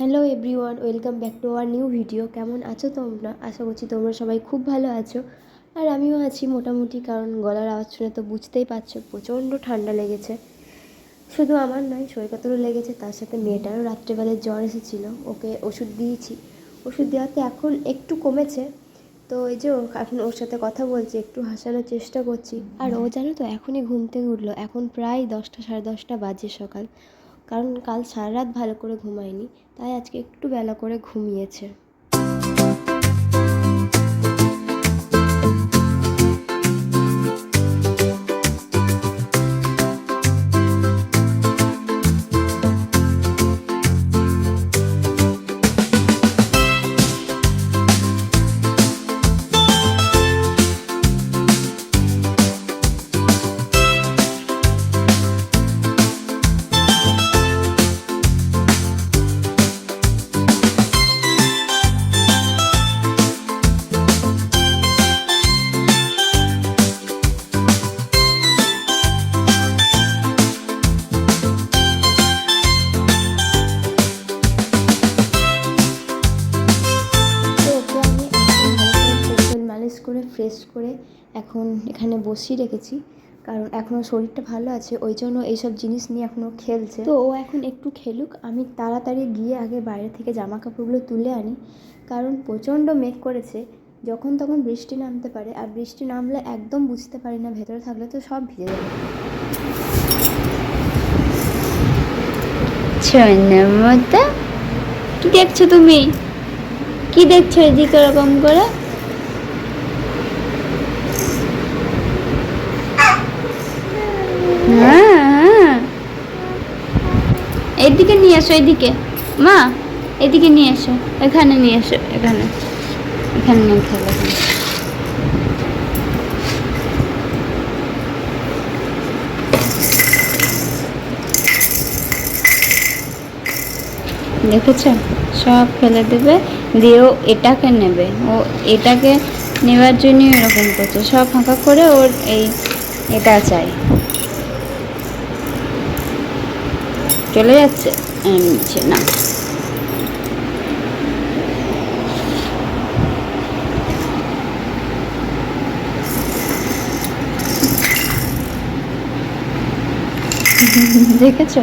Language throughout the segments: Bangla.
Hello everyone, welcome back to our new video. কেমন আছো তোমরা? আশা করছি তোমরা সবাই খুব ভালো আছো। আর আমিও আছি মোটামুটি, কারণ গলার আওয়াজ শুনে তো বুঝতেই পারছ, প্রচণ্ড ঠান্ডা লেগেছে। শুধু আমার নয়, সৈকতেরও লেগেছে, তার সাথে মেয়েটারও রাত্রেবেলায় জ্বর এসেছিল। ওকে ওষুধ দিয়েছি। ওষুধ দেওয়াতে এখন একটু কমেছে। তো এই যে এখন ওর সাথে কথা বলছি, একটু হাসানোর চেষ্টা করছি। আর ও জানো তো, এখনই ঘুম থেকে উঠল। এখন প্রায় দশটা, সাড়ে দশটা বাজে সকাল। কারণ কাল সারা রাত ভালো করে ঘুমায়নি তাই আজকে একটু বেলা করে ঘুমিয়েছে। ফ্রেশ করে এখন এখানে বসিয়ে রেখেছি। কারণ এখনও শরীরটা ভালো আছে ওই জন্য এইসব জিনিস নিয়ে এখনও খেলছে। তো ও এখন একটু খেলুক আমি তাড়াতাড়ি গিয়ে আগে বাইরে থেকে জামা কাপড়গুলো তুলে আনি। কারণ প্রচণ্ড মেঘ করেছে যখন তখন বৃষ্টি নামতে পারে আর বৃষ্টি নামলে একদম বুঝতে পারি না ভেতরে থাকলে তো সব ভিজে যাবে। কি দেখছ তুমি? কি দেখছ এদিকে ওরকম করে? হ্যাঁ। এদিকে নিয়ে এসো, এদিকে। মা, এদিকে নিয়ে এসো। এখানে নিয়ে এসো, এখানে। এখানে নিয়ে খেলো। দেখেছ? সব ফেলে দেবে, দিয়ে ও এটাকে নেবে। ও এটাকে নেওয়ার জন্য এরকম করছে। সব ফাঁকা করে ওর এই এটা চাই। চলে যাচ্ছে। নিচে না। দেখেছ?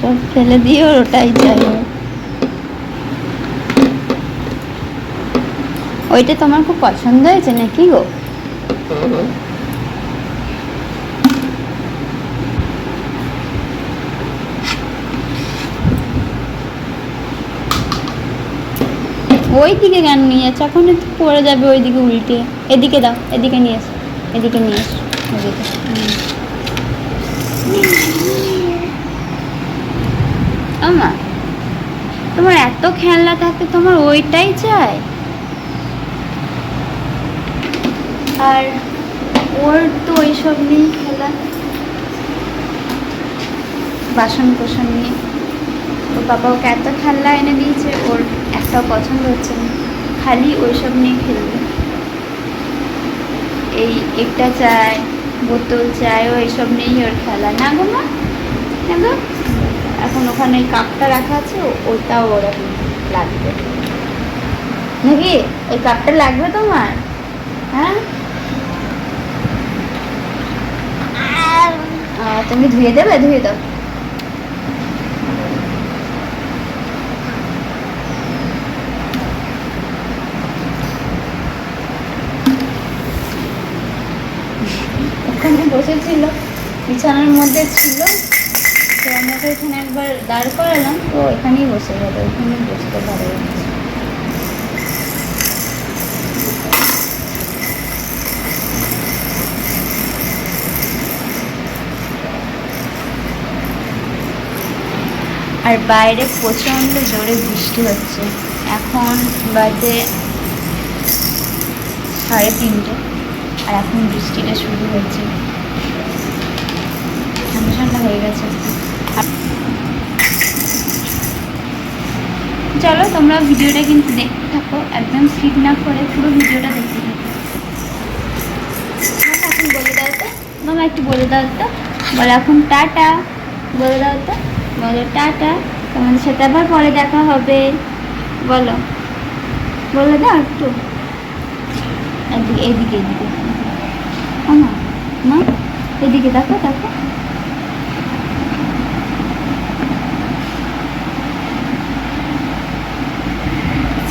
সব ফেলে দিয়ে ওটাই চাই। ওইটা তোমার খুব পছন্দ হয়েছে নাকি গো? ওই দিকে কেন নিয়ে যাচ্ছে? এখন পড়ে যাবে ওই দিকে উল্টে। এদিকে দাও, এদিকে নিয়ে এসো, এদিকে নিয়ে হুম। আমা তোমার এত খেলনা থাকতে তোমার ওইটাই চাই। আর ওর তো ওইসব নিয়েই খেলা। বাসন কোসন নিয়ে। ওর বাবা ওকে এত খেলনা এনে দিয়েছে ওর একটাও পছন্দ হচ্ছে না। খালি ওইসব নিয়ে খেলবে। এই একটা চাই বোতল চাই ও এইসব নিয়েই ওর খেলা। না গো মা না এখন ওখানে কাপটা রাখা আছে ওটাও ওর এখন লাগবে। নাকি? ওই কাপটা লাগবে তোমার? হ্যাঁ? তুমি ধুয়ে দেবে? ধুয়ে দাও। ওখানে বসেছিল, বিছানার মধ্যে ছিল। তো আমি এখানে একবার দাঁড় করালাম, তো এখানেই বসে যাবে ওখানে বসতে পারে আর বাইরে প্রচণ্ড জোরে বৃষ্টি হচ্ছে। এখন বাজে সাড়ে তিনটে। আর এখন বৃষ্টিটা শুরু হয়েছে। ঠান্ডা ঠান্ডা হয়ে গেছে। চলো, তোমরা ভিডিওটা কিন্তু দেখতে থাকো, একদম স্কিপ না করে পুরো ভিডিওটা দেখতে থাকো। মামা এখন বলে দাও তো। একটু বলে দাও তো। বলো এখন টাটা। বলে দাও তো। বলো টাটা। তোমাদের সাথে আবার পরে দেখা হবে। বলো। বলে দাও একটু। এদিকে এদিকে। এদিকে মা, এদিকে দেখো দেখো।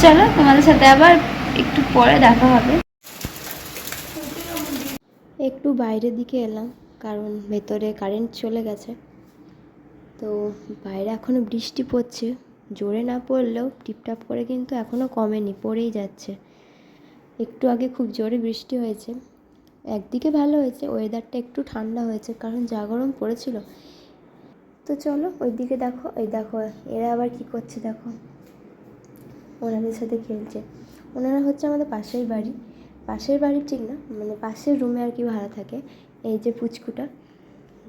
চলো, তোমাদের সাথে আবার একটু পরে দেখা হবে। একটু বাইরের দিকে এলাম, কারণ ভেতরে কারেন্ট চলে গেছে। তো বাইরে এখনও বৃষ্টি পড়ছে, জোরে না পড়লেও টিপটাপ করে কিন্তু এখনও কমেনি, পড়েই যাচ্ছে। একটু আগে খুব জোরে বৃষ্টি হয়েছে। একদিকে ভালো হয়েছে ওয়েদারটা একটু ঠান্ডা হয়েছে, কারণ যা গরম পড়েছিল। তো চলো ওই দিকে দেখো ওই দেখো, এরা আবার কি করছে দেখো। ওনাদের সাথে খেলছে। ওনারা হচ্ছে আমাদের পাশের বাড়ি। পাশের বাড়ি ঠিক না মানে পাশের রুমে আর কি ভাড়া থাকে, এই যে পুচকুটা।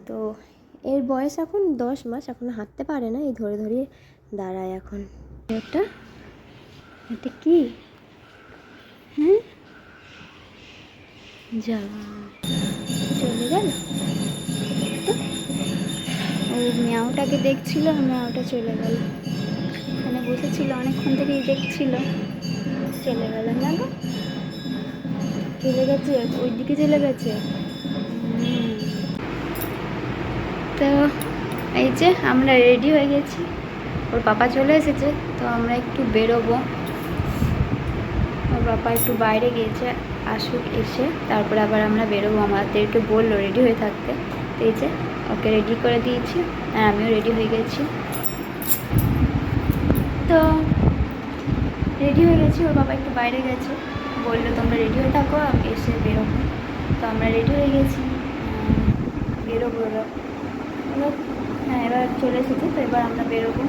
তো এর বয়স এখন দশ মাস, এখন হাঁটতে পারে না, এই ধরে ধরে দাঁড়ায় এখন। এটা? এটা কি? যা। চলে গেল? মেয়াওটাকে দেখছিল মেয়াওটা চলে গেল। এখানে বসেছিল, অনেকক্ষণ থেকেই দেখছিল। চলে গেল, না গো? চলে গেছে ওই দিকে চলে গেছে। তো এই যে আমরা রেডি হয়ে গেছি। ওর পাপা চলে এসেছে, তো আমরা একটু বেরোবো। পাপা একটু বাইরে গিয়েছে, আসুক এসে, তারপরে আবার আমরা বেরোবো। আমাদের একটু বলল রেডি হয়ে থাকতে। তো এই যে, ওকে রেডি করে দিয়েছি, আর আমিও রেডি হয়ে গেছি। তো রেডি হয়ে গেছি, ওর বাবা একটু বাইরে গেছে। বলল, তোমরা রেডি হয়ে থাকো, আমি এসে বেরোবো। তো আমরা রেডি হয়ে গেছি বেরোবো এবার। হ্যাঁ এবার চলে এসেছে, তো এবার আমরা বেরোবো।